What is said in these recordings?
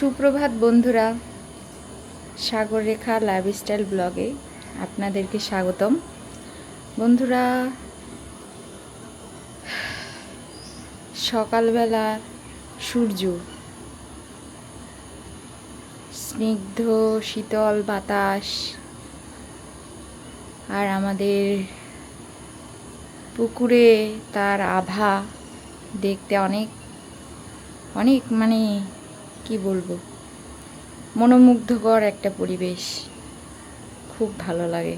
সুপ্রভাত বন্ধুরা সাগর রেখা লাইফস্টাইল ব্লগে আপনাদেরকে স্বাগতম। বন্ধুরা, সকালবেলা সূর্য স্নিগ্ধ, শীতল বাতাস আর আমাদের পুকুরে তার আভা দেখতে অনেক অনেক মানে কি বলব? মনোমুগ্ধকর একটা পরিবেশ। খুব ভালো লাগে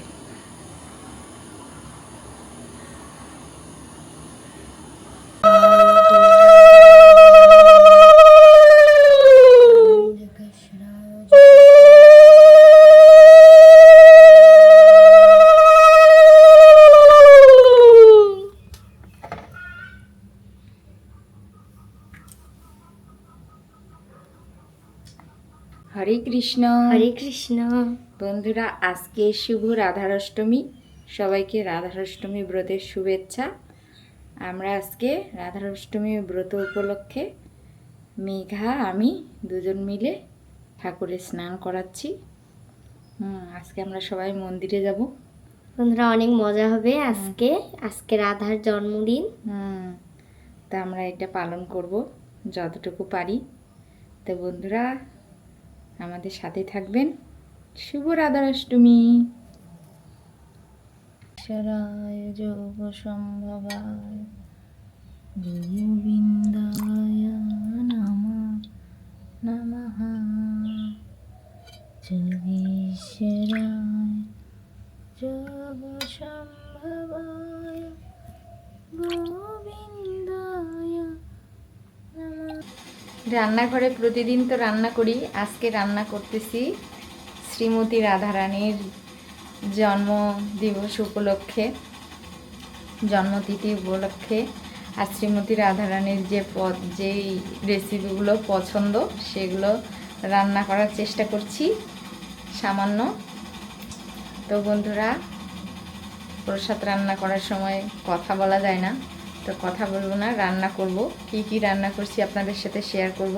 হরে কৃষ্ণ। হরে কৃষ্ণ। বন্ধুরা আজকে শুভ রাধারাষ্টমী সবাইকে রাধারাষ্টমী ব্রতের শুভেচ্ছা। আমরা আজকে রাধারাষ্টমী ব্রত উপলক্ষে মেঘা আমি দুজন মিলে ঠাকুরের স্নান করাচ্ছি। হুম আজকে আমরা সবাই মন্দিরে যাব। বন্ধুরা অনেক মজা হবে আজকে। আজকে রাধার জন্মদিন। হুম তা আমরা এটা পালন করব যতটুকু পারি। তো বন্ধুরা আমাদের সাথে থাকবেন। শুভ রাধারাষ্টমী শরায় যোগ সম্ভবায় গোবিন্দায় নম নমঃ যোগীশ্বরায় যোগ সম্ভবায় গোবিন্দায় রান্নাঘরে প্রতিদিন তো রান্না করি। আজকে রান্না করতেছি শ্রীমতী রাধারানীর জন্ম দিবস উপলক্ষে, জন্মতিথি উপলক্ষে। আর শ্রীমতী রাধারানীর যে পদ, যেই রেসিপিগুলো পছন্দ, সেগুলো রান্না করার চেষ্টা করছি, সামান্য। তো বন্ধুরা, প্রসাদ রান্না করার সময় কথা বলা যায় না। তো কথা বলব না রান্না করব। কি কি রান্না করছি আপনাদের সাথে শেয়ার করব।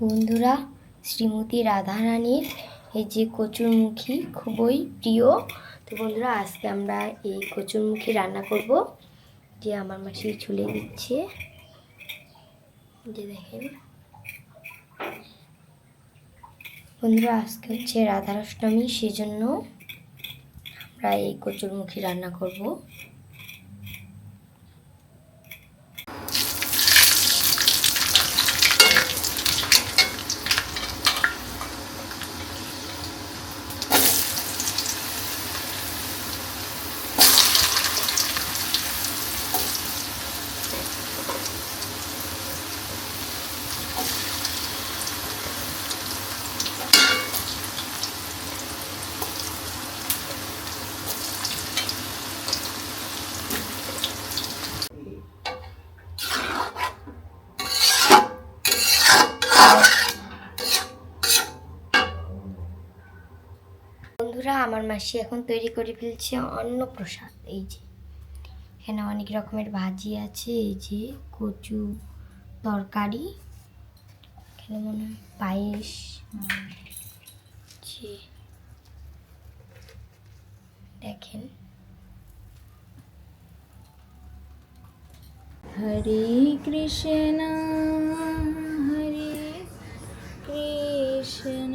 বন্ধুরা, শ্রীমতী রাধারানীর এই যে কচুরমুখী খুবই প্রিয়। তো বন্ধুরা, আজকে আমরা এই কচুরমুখী রান্না করব। যে আমার মাসি ছুলে দিচ্ছে। যে দেখেন। বন্ধুরা, আজকে হচ্ছে রাধারাষ্টমী, সেজন্য আমরা এই কচুরমুখী রান্না করব বন্ধুরা আমার মাসি এখন তৈরি করে ফেলছে অন্ন প্রসাদ এই যে, এখানে অনেক রকমের ভাজি আছে, এই যে কচু তরকারি, এখানে মনে হয় পায়েস দেখেন। হরে কৃষ্ণ হরে কৃষ্ণ।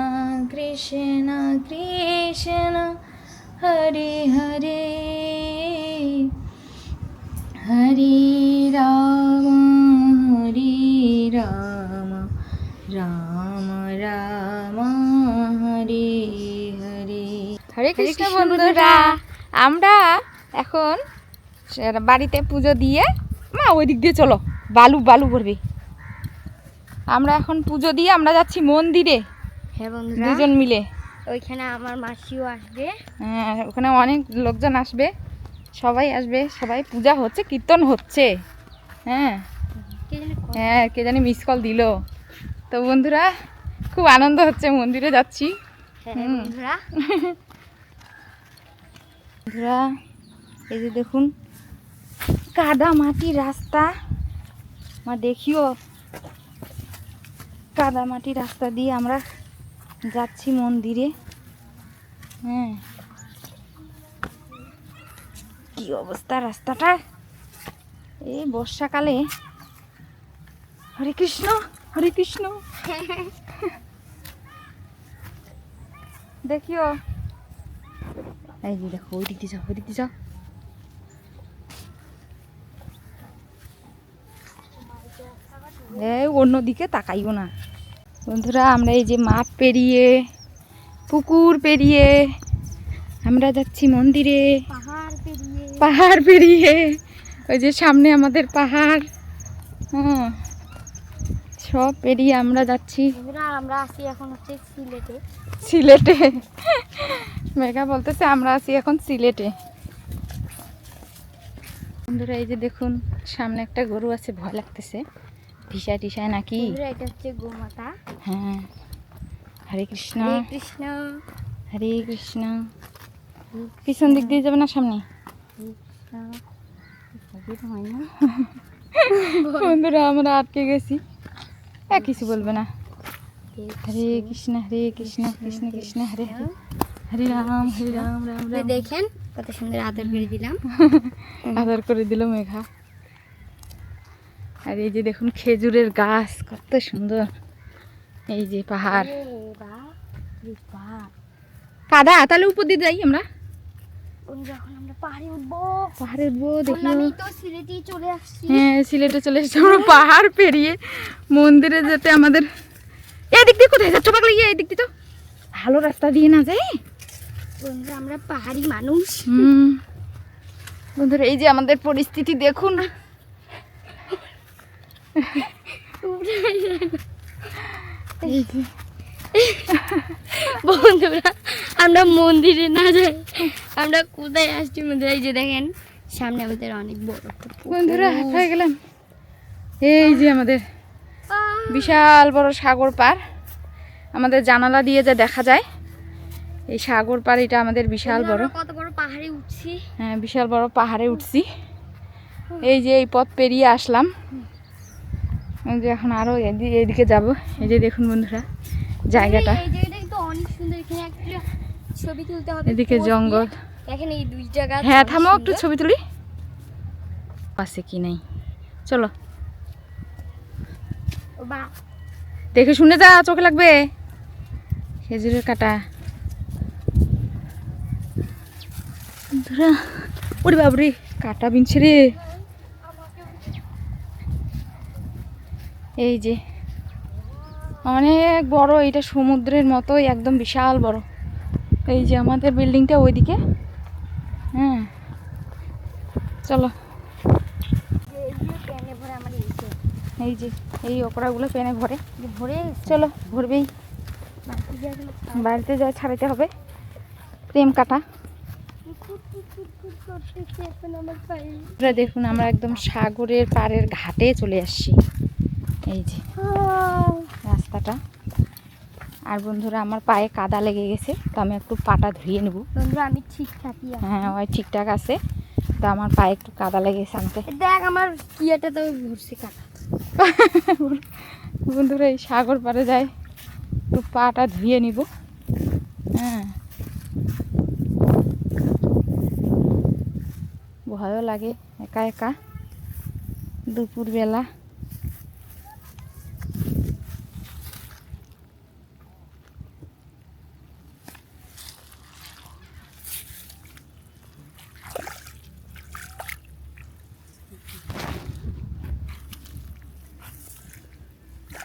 কৃষ্ণ কৃষ্ণ হরে হরে। হরে রাম হরে রাম রাম রাম হরে হরে। হরে কৃষ্ণ বন্ধুরা আমরা এখন বাড়িতে পুজো দিয়ে মা ওই দিক দিয়ে চলো। বালু বালু করবে আমরা এখন পুজো দিয়ে আমরা যাচ্ছি মন্দিরে। হ্যাঁ বন্ধুরা। দুজন মিলে। ওইখানে আমার মাসিও আসবে। হ্যাঁ ওখানে অনেক লোকজন আসবে। সবাই আসবে। সবাই পূজা হচ্ছে কীর্তন হচ্ছে। হ্যাঁ। হ্যাঁ কে জানি মিস কল দিল। তো বন্ধুরা খুব আনন্দ হচ্ছে মন্দিরে যাচ্ছি। হ্যাঁ বন্ধুরা। বন্ধুরা এই যে দেখুন কাদা মাটি রাস্তা। মা দেখিও। কাদা মাটি রাস্তা দিয়ে আমরা যাচ্ছি মন্দিরে। হ্যাঁ। কি অবস্থা রাস্তাটা? এই বর্ষাকালে। হরে কৃষ্ণ হরে কৃষ্ণ। দেখিও। এই যে দেখো ওই দিক যাও ওই দিক যাও। এই অন্যদিকে তাকাইও না। বন্ধুরা আমরা এই যে মাঠ পেরিয়ে পুকুর পেরিয়ে আমরা যাচ্ছি মন্দিরে। পাহাড় পেরিয়ে। পাহাড় পেরিয়ে ওই যে সামনে আমাদের পাহাড়। হ্যাঁ সব পেরিয়ে আমরা যাচ্ছি। আমরা আসি এখন হচ্ছে সিলেটে। সিলেটে। মেঘা বলতেছে আমরা আছি এখন সিলেটে। বন্ধুরা এই যে দেখুন সামনে একটা গরু আছে ভয় লাগতেছে। ভিসায় টিসায় নাকি? এটা হচ্ছে গোমাতা। হ্যাঁ। হরে কৃষ্ণ। হরে কৃষ্ণ। হরে কৃষ্ণ। পিছন দিক দিয়ে যাবে না সামনে? বন্ধুরা আমরা আটকে গেছি। এ কিছু বলবে না। হরে কৃষ্ণ হরে কৃষ্ণ কৃষ্ণ কৃষ্ণ হরে হরে। হরে রাম হরে রাম রাম রাম। দেখেন কত সুন্দর আদর করে দিলাম। আদর করে দিল মেঘা। আর এই যে দেখুন খেজুরের গাছ কত সুন্দর। এই যে পাহাড়। কাদা তাহলে উপর দিয়ে যাই আমরা। পাহাড়ে উঠবো। দেখি। হ্যাঁ সিলেটে চলে এসেছি। আমরা পাহাড় পেরিয়ে মন্দিরে যেতে আমাদের এদিক দিয়ে কোথায় যাচ্ছ পাগলা এদিক দিয়ে তো। ভালো রাস্তা দিয়ে না যাই? বন্ধুরা আমরা পাহাড়ি মানুষ। হুম। বন্ধুরা এই যে আমাদের পরিস্থিতি দেখুন। বন্ধুরা আমরা মন্দিরে না যাই। আমরা কোথায় আসছি মন্দিরে এই যে দেখেন সামনে আমাদের অনেক বড় বন্ধুরা হয়ে গেলাম? এই যে আমাদের বিশাল বড় সাগর পার। আমাদের জানালা দিয়ে যা দেখা যায় এই সাগর পার এটা আমাদের বিশাল বড়। কত বড় পাহাড়ে উঠছি। হ্যাঁ বিশাল বড় পাহাড়ে উঠছি। এই যে এই পথ পেরিয়ে আসলাম। যে এখন আরও এদিকে যাব। এই যে দেখুন বন্ধুরা জায়গাটা। এই জায়গাটা কিন্তু অনেক সুন্দর। এখানে ছবি তুলতে এদিকে জঙ্গল। দেখেন এই দুই জায়গা হ্যাঁ থামো একটু ছবি তুলি। আছে কি নাই? চলো। দেখে শুনে যা চোখে লাগবে। খেজুরের কাটা। বন্ধুরা ওরে বাবরে কাটা বিনছে রে। এই যে। অনেক বড় এটা সমুদ্রের মতোই, একদম বিশাল বড়। এই যে আমাদের বিল্ডিংটা ওইদিকে। হ্যাঁ। চলো। এই যে, এই ওকড়াগুলো পেনে ভরে। ভরে চলো, ভরবেই। বাড়িতে যা ছাড়াইতে হবে। প্রেম কাটা। দেখুন, আমরা একদম সাগরের পাড়ের ঘাটে চলে আসছি। এই যে রাস্তাটা। আর বন্ধুরা আমার পায়ে কাদা লেগে গেছে তো আমি একটু পাটা ধুয়ে নেব। বন্ধুরা আমি ঠিকঠাকই হ্যাঁ ওই ঠিকঠাক আছে। তো আমার পায়ে একটু কাদা লেগেছে আমাকে দেখ আমার কিয়াটা তো ভরছে কাদা। বন্ধুরা এই সাগর পাড়ে যায় একটু পাটা ধুয়ে নিব। হ্যাঁ। ভয়ও লাগে একা একা। দুপুরবেলা।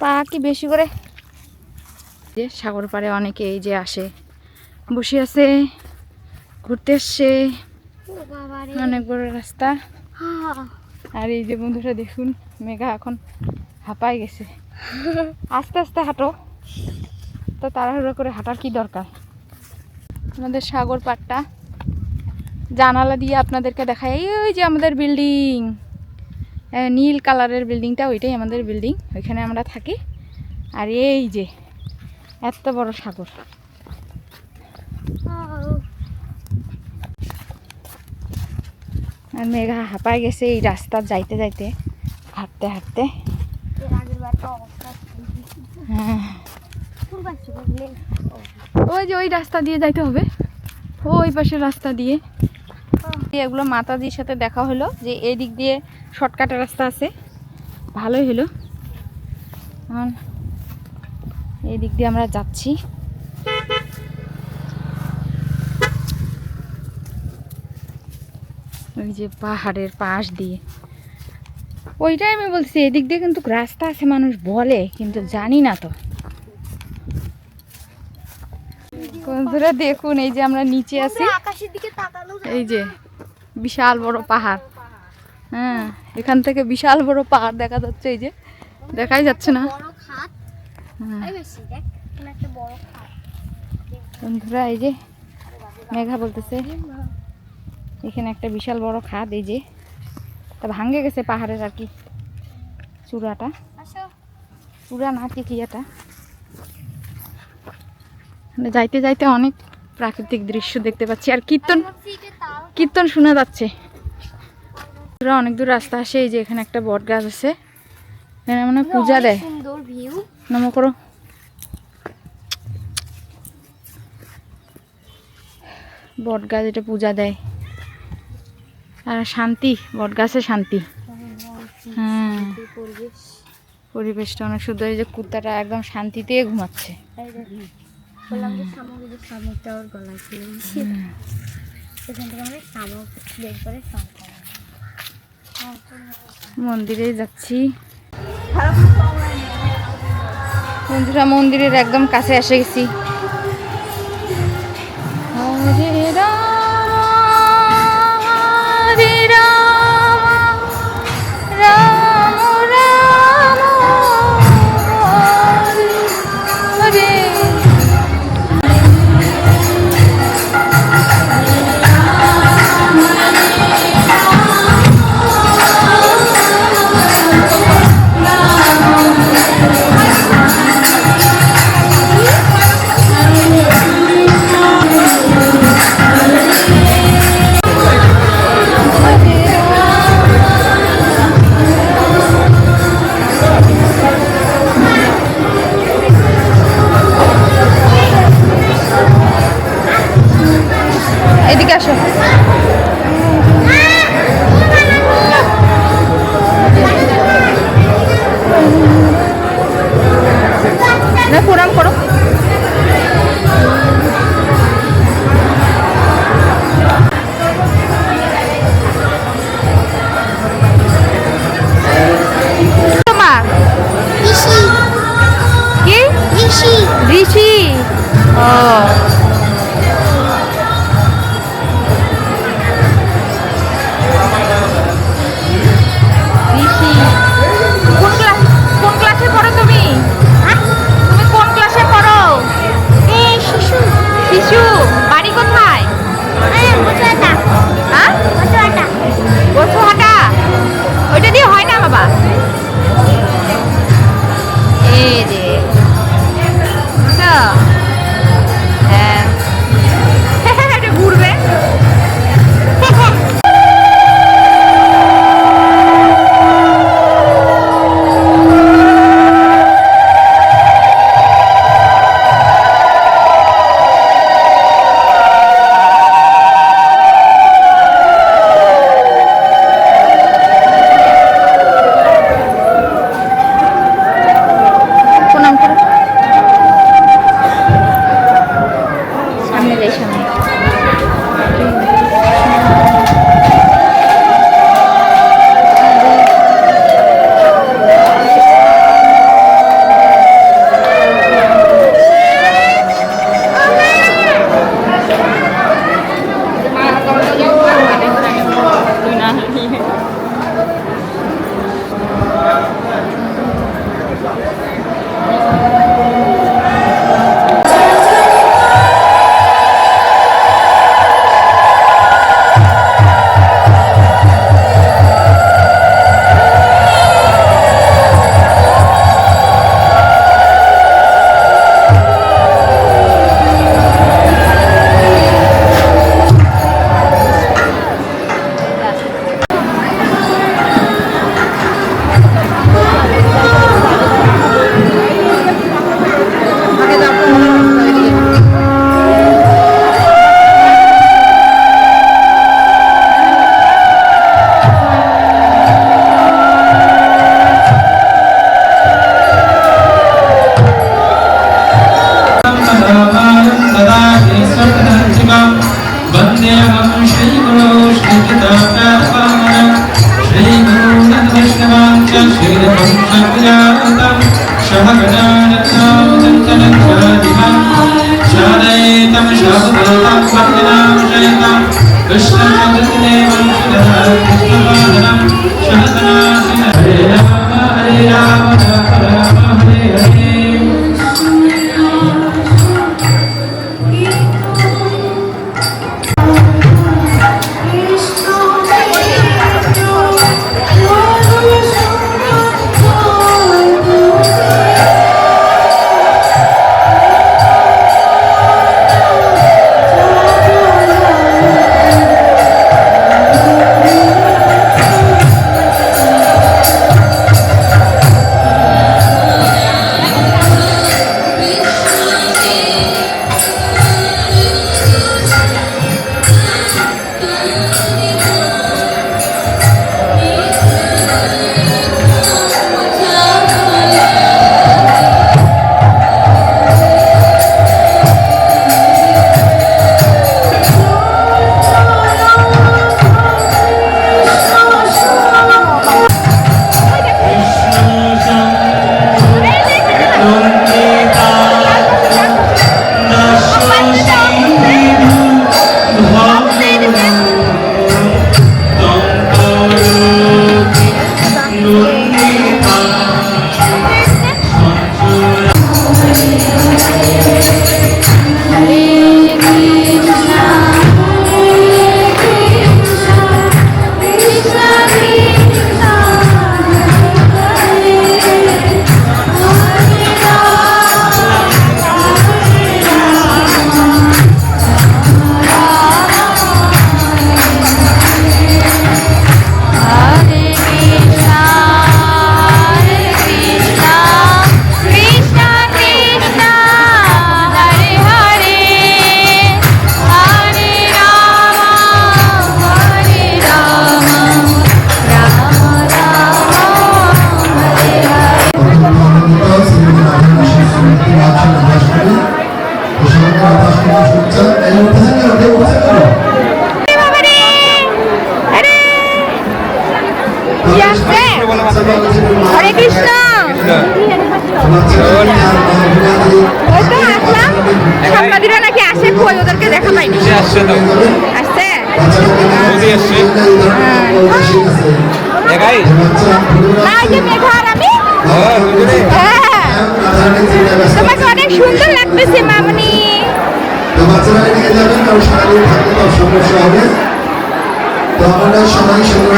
পা কি বেশি করে? যে সাগর পাড়ে অনেকে এই যে আসে, বসে আছে, ঘুরতে বাবা অনেক বড় রাস্তা। আর এই যে বন্ধুরা দেখুন, মেঘা এখন হাঁপায় গেছে। আস্তে আস্তে হাঁটো। তো তাড়াহুড়ো করে হাঁটার কি দরকার? আমাদের সাগর পাড়টা জানালা দিয়ে আপনাদেরকে দেখায় এই যে আমাদের বিল্ডিং। নীল কালারের বিল্ডিংটা, ওইটাই আমাদের বিল্ডিং, ওইখানে আমরা থাকি। আর এই যে, এত বড় সাগর। আর মেঘা হাঁপায় গেছে এই রাস্তা যাইতে যাইতে, হাঁটতে হাঁটতে। হ্যাঁ। ওই যে ওই রাস্তা দিয়ে যাইতে হবে। ওই পাশের রাস্তা দিয়ে। এগুলো মাতাজির সাথে দেখা হলো যে এই দিক দিয়ে শর্টকাটের রাস্তা আছে। ভালোই হলো। এখন এই দিক দিয়ে আমরা যাচ্ছি। ওই যে পাহাড়ের পাশ দিয়ে। ওইটাই আমি বলছি এদিক দিয়ে কিন্তু রাস্তা আছে মানুষ বলে কিন্তু জানি না তো। বন্ধুরা দেখুন এই যে আমরা নিচে আছি। এই যে বিশাল বড় পাহাড়। হ্যাঁ। এখান থেকে বিশাল বড় পাহাড় দেখা যাচ্ছে এই যে। দেখাই যাচ্ছে না। হ্যাঁ, বন্ধুরা এই যে মেঘা বলতেছে। এখানে একটা বিশাল বড় খাদ এই যে। তা ভাঙ্গে গেছে পাহাড়ের আর কি চূড়াটা। চূড়া না কি এটা মানে যাইতে যাইতে অনেক প্রাকৃতিক দৃশ্য দেখতে পাচ্ছি। আর কীর্তন কীর্তন শোনা যাচ্ছে। অনেক দূর রাস্তা আসে, এই যে এখানে একটা বট গাছ আছে। এখানে মনে পূজা দেয়। নম করো। বট গাছ, এটা পূজা দেয়। আর শান্তি, বট গাছে শান্তি। হ্যাঁ পরিবেশটা অনেক সুন্দর, এই যে কুত্তাটা একদম শান্তিতে ঘুমাচ্ছে। শামুক মন্দিরে যাচ্ছি। বন্ধুরা মন্দিরের একদম কাছে এসে গেছি। 没什么？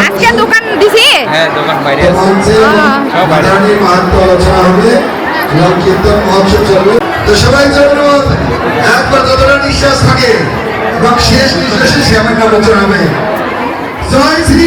আজকে দোকান দিছি? হ্যাঁ দোকান বাইরে আছে। মঞ্চে সব বাইরে। মাহাত্ম আলোচনা হবে এবং কীর্তন মহোৎসব চলবে তো সবাই চলুন একবার যতটা নিঃশ্বাস থাকে এবং শেষ নিঃশ্বাসে শ্যামের নাম আলোচনা হবে। জয় শ্রী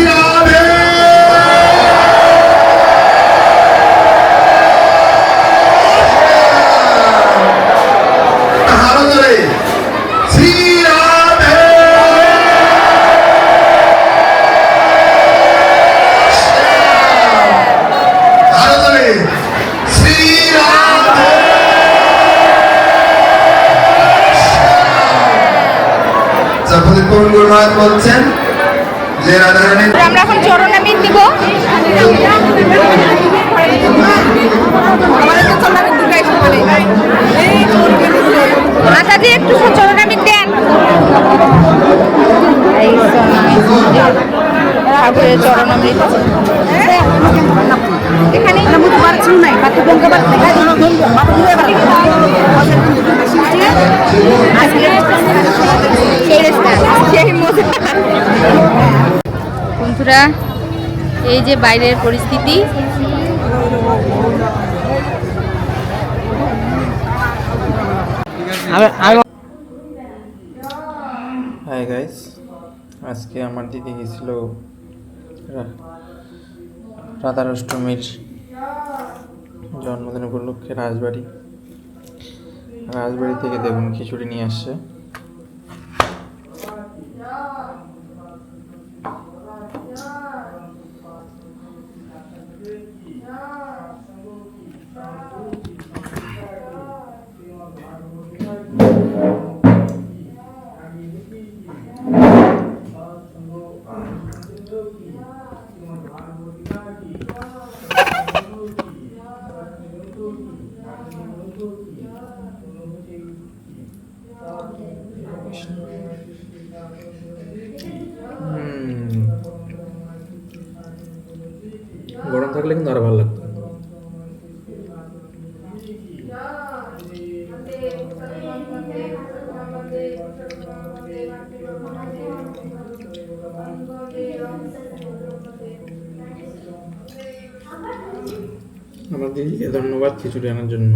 তারপরে কোন গুরু মহারাজ বলছেন যে রাধারানী আমরা এখন চরণামিত দিব। মাতাজি একটু চরণামিত দেন। এই ঠাকুরের চরণামৃত এখানে বন্ধুরা এই যে বাইরের পরিস্থিতি। হাই গাইস আজকে আমার দিদি গেছিল রা- রাধার অষ্টমীর জন্মদিন উপলক্ষে রাজবাড়ি। রাজবাড়ি থেকে দেখুন খিচুড়ি নিয়ে আসছে। হুম। গরম থাকলে কিন্তু আরও ভালো লাগতো আমার দিদিকে ধন্যবাদ খিচুড়ি আনার জন্য